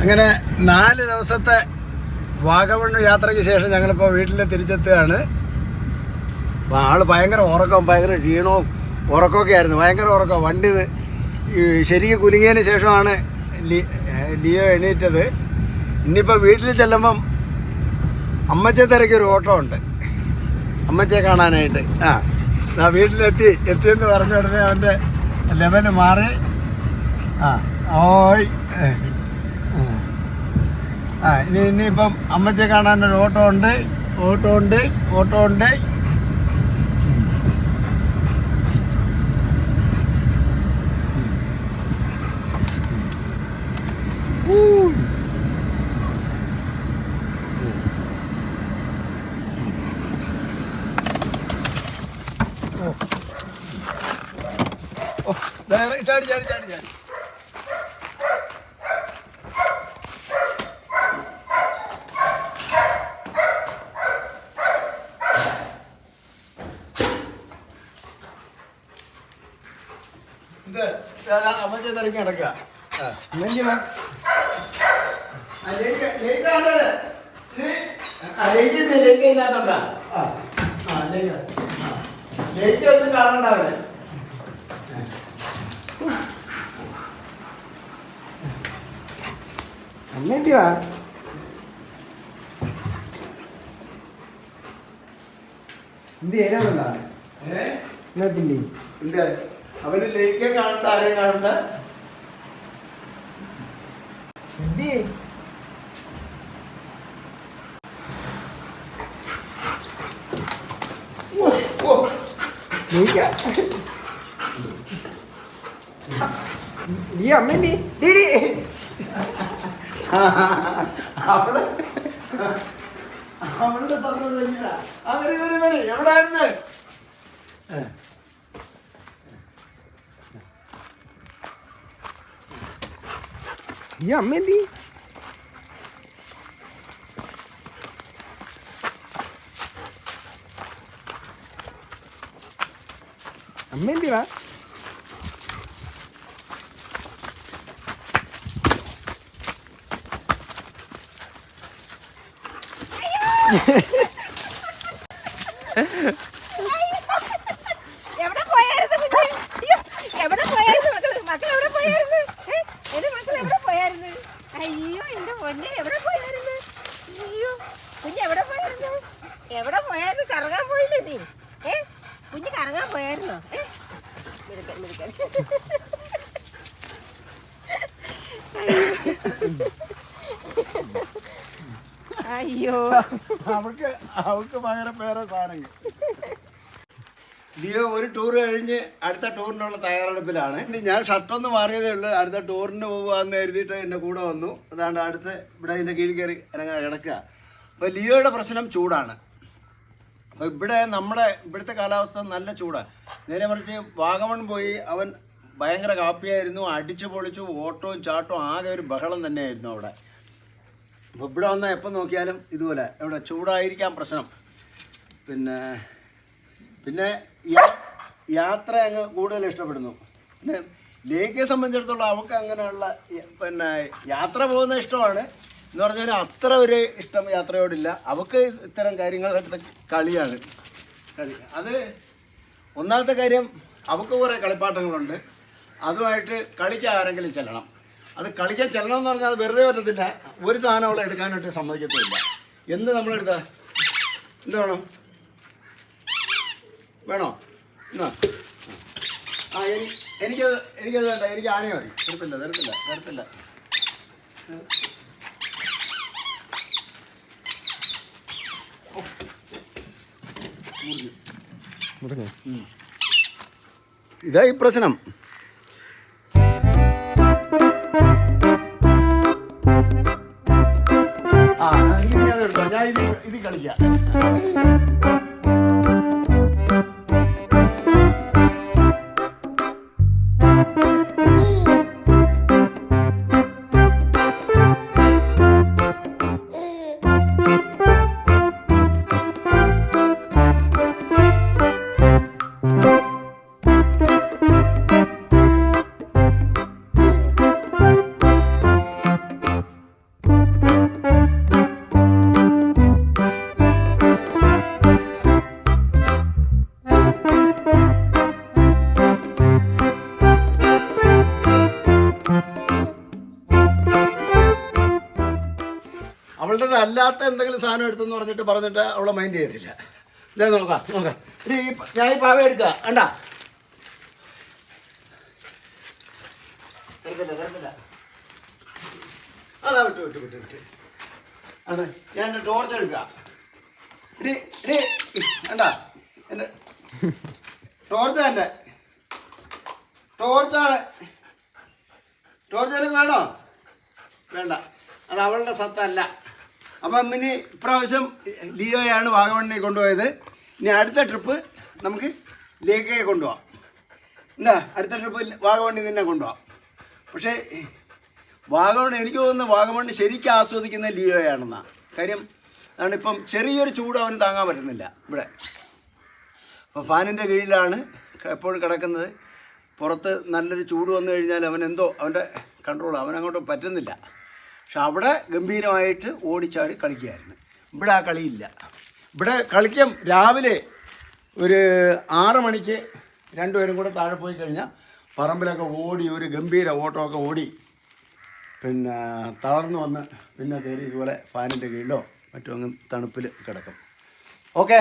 അങ്ങനെ നാല് ദിവസത്തെ വാഗമൺ യാത്രയ്ക്ക് ശേഷം ഞങ്ങളിപ്പോൾ വീട്ടിൽ തിരിച്ചെത്തുകയാണ്. അപ്പോൾ ആൾ ഭയങ്കര ഉറക്കവും ഭയങ്കര ക്ഷീണവും ഉറക്കമൊക്കെ ആയിരുന്നു. ഭയങ്കര ഉറക്കം. വണ്ടി ശരിക്കും കുലുങ്ങിയതിന് ശേഷമാണ് ലിയോ എണീറ്റത്. ഇനിയിപ്പോൾ വീട്ടിൽ ചെല്ലുമ്പം അമ്മച്ചെ തിരക്കൊരു ഓട്ടോ ഉണ്ട്. അമ്മച്ചെ കാണാനായിട്ട്. ആ. ആ വീട്ടിലെത്തി. എത്തിയെന്ന് പറഞ്ഞ ഉടനെ അവന്റെ ലെവൽ മാറി. ആ ഓയ്. ആ. ഇനി ഇനിയിപ്പം അമ്മച്ചെ കാണാൻ ഒരു ഓട്ടോ ഉണ്ട്. ഓട്ടോ ഉണ്ട് ഓട്ടോ ഉണ്ട്. ഓ ചാടി ചാടി ചാടി ചാടി. അമ്മച്ചെ തിരക്കി നടക്കുക. ആ, ഇല്ലെങ്കിൽ വാ. ആ, ലേക്ക് ലേക്ക് കണ്ടോടെ? ലേ- ആ, ലേക്ക് ഉണ്ട്, ലേക്ക് ഇതിനകത്തുണ്ടാ? ആ, ആ, ലേക്ക്. ആ. ലേക്ക് ഒന്നും കാണണ്ട അവനെ എന്തിവാ എന്ത് ഏനാന്നുണ്ടാ ഏ? ഇല്ല. അവന് ലേക്ക് കാണണ്ട ആരെയും കാണണ്ട. എന്തി നീ അമ്മ ഡി ഡീ. അവൾ അവളുടെ തമ്മിലുള്ള അവർ വരെ വരെ. എവിടായിരുന്നു. ഈ അമ്മ എന്തി അമ്മ എവിടെ പോയായിരുന്നു കുഞ്ഞ്? അയ്യോ? എന്റെ പൊന്നെ, എവിടെ പോയായിരുന്നു? അയ്യോ, കുഞ്ഞ് എവിടെ പോയായിരുന്നു? എവിടെ പോയായിരുന്നു? കറങ്ങാൻ പോയില്ലേ നീ? അയ്യോ. അവൾക്ക് അവൾക്ക് ഭയങ്കര പേരെ സാധനങ്ങൾ ലിയോ ഒരു ടൂർ കഴിഞ്ഞ് അടുത്ത ടൂറിനുള്ള തയ്യാറെടുപ്പിലാണ്. ഞാൻ ഷർട്ടൊന്ന് മാറിയതേ ഉള്ളൂ. അടുത്ത ടൂറിന് പോകുകയെന്ന് കരുതിയിട്ട് എന്റെ കൂടെ വന്നു. അതാണ്ട് അടുത്ത് ഇവിടെ ഇതിന്റെ കീഴിൽ കയറി ഇറങ്ങാൻ കിടക്കുക. അപ്പോൾ ലിയോയുടെ പ്രശ്നം ചൂടാണ്. അപ്പോൾ ഇവിടെ നമ്മുടെ ഇവിടുത്തെ കാലാവസ്ഥ നല്ല ചൂടാണ്. നേരെ മറിച്ച് വാഗമൺ പോയി അവൻ ഭയങ്കര കാപ്പിയായിരുന്നു. അടിച്ചു പൊളിച്ചു ഓട്ടവും ചാട്ടവും ആകെ ഒരു ബഹളം തന്നെയായിരുന്നു അവിടെ. അപ്പോൾ ഇവിടെ വന്നാൽ എപ്പോൾ നോക്കിയാലും ഇതുപോലെ. ഇവിടെ ചൂടായിരിക്കാം പ്രശ്നം. പിന്നെ പിന്നെ യാത്ര അങ്ങ് കൂടുതൽ ഇഷ്ടപ്പെടുന്നു. പിന്നെ ലേഖയെ സംബന്ധിച്ചിടത്തോളം അവൾക്ക് അങ്ങനെയുള്ള പിന്നെ യാത്ര പോകുന്ന ഇഷ്ടമാണ്. എന്ന് പറഞ്ഞാൽ അത്ര ഒരു ഇഷ്ടം യാത്രയോടില്ല. അവൾക്ക് ഇത്തരം കാര്യങ്ങളുടെ കളിയാണ്. കളി. അത് ഒന്നാമത്തെ കാര്യം അവൾക്ക് കുറേ കളിപ്പാട്ടങ്ങളുണ്ട്. അതുമായിട്ട് കളിക്കാൻ ആരെങ്കിലും ചെല്ലണം. അത് കളിക്കാൻ ചെല്ലണം എന്ന് പറഞ്ഞാൽ അത് വെറുതെ പറ്റത്തില്ല. ഒരു സാധനം അവളെ എടുക്കാനായിട്ട് സമ്മതിക്കത്തില്ല. എന്ത് നമ്മളെടുത്ത എന്ത് വേണം? വേണോ? എന്നാ ആ എനി- എനിക്കത് എനിക്കത് വേണ്ട. എനിക്ക് ആനയെ മതി. തരത്തില്ല തരത്തില്ല തരത്തില്ല ഇതാ ഈ പ്രശ്നം. ആ അല്ലാത്ത എന്തെങ്കിലും സാധനം എടുത്തെന്ന് പറഞ്ഞിട്ട് പറഞ്ഞിട്ട് അവളെ മൈൻഡ് ചെയ്തില്ല ഇതേ നോക്കാം നോക്കാം. ഇനി ഈ ഞാൻ ഈ പാവ എടുക്കുക തിരക്കില്ല അതാ വിട്ടു വിട്ടു വിട്ടു വിട്ടു. ആണ് ഞാൻ എന്റെ ടോർച്ച് എടുക്കാം. എന്റെ ടോർച്ചാ എന്റെ. ടോർച്ചാണ് ടോർച്ച് വേണോ? വേണ്ട. അത് അവളുടെ സത്തല്ല അപ്പം ഇനി ഇപ്രാവശ്യം ലിയോയാണ് വാഗമണ്ണിനെ കൊണ്ടുപോയത്. ഇനി അടുത്ത ട്രിപ്പ് നമുക്ക് ലേക്കയെ കൊണ്ടുപോകാം എന്താ? അടുത്ത ട്രിപ്പ് വാഗമണ്ണി തന്നെ കൊണ്ടുപോകാം പക്ഷേ വാഗമൺ എനിക്ക് തോന്നുന്നു വാഗമണ്ണ് ശരിക്കും ആസ്വദിക്കുന്ന ലിയോയാണെന്നാണ് കാര്യം അതാണ് ഇപ്പം ചെറിയൊരു ചൂട് അവന് താങ്ങാൻ പറ്റുന്നില്ല ഇവിടെ. അപ്പോൾ ഫാനിന്റെ കീഴിലാണ് എപ്പോഴും കിടക്കുന്നത്. പുറത്ത് നല്ലൊരു ചൂട് വന്നു കഴിഞ്ഞാൽ അവൻ എന്തോ അവന്റെ കൺട്രോൾ അവനങ്ങോട്ട് പറ്റുന്നില്ല. പക്ഷെ അവിടെ ഗംഭീരമായിട്ട് ഓടിച്ചാടി കളിക്കുകയായിരുന്നു. ഇവിടെ ആ കളിയില്ല. ഇവിടെ കളിക്കാൻ രാവിലെ ഒരു ആറ് മണിക്ക് രണ്ടുപേരും കൂടെ താഴെ പോയി കഴിഞ്ഞാൽ പറമ്പിലൊക്കെ ഓടി ഒരു ഗംഭീര ഓട്ടമൊക്കെ ഓടി പിന്നെ തളർന്നു വന്ന് പിന്നെ കയറി ഇതുപോലെ ഫാനിന്റെ കീഴിലോ മറ്റോ അങ്ങ് തണുപ്പിൽ കിടക്കും. ഓക്കെ?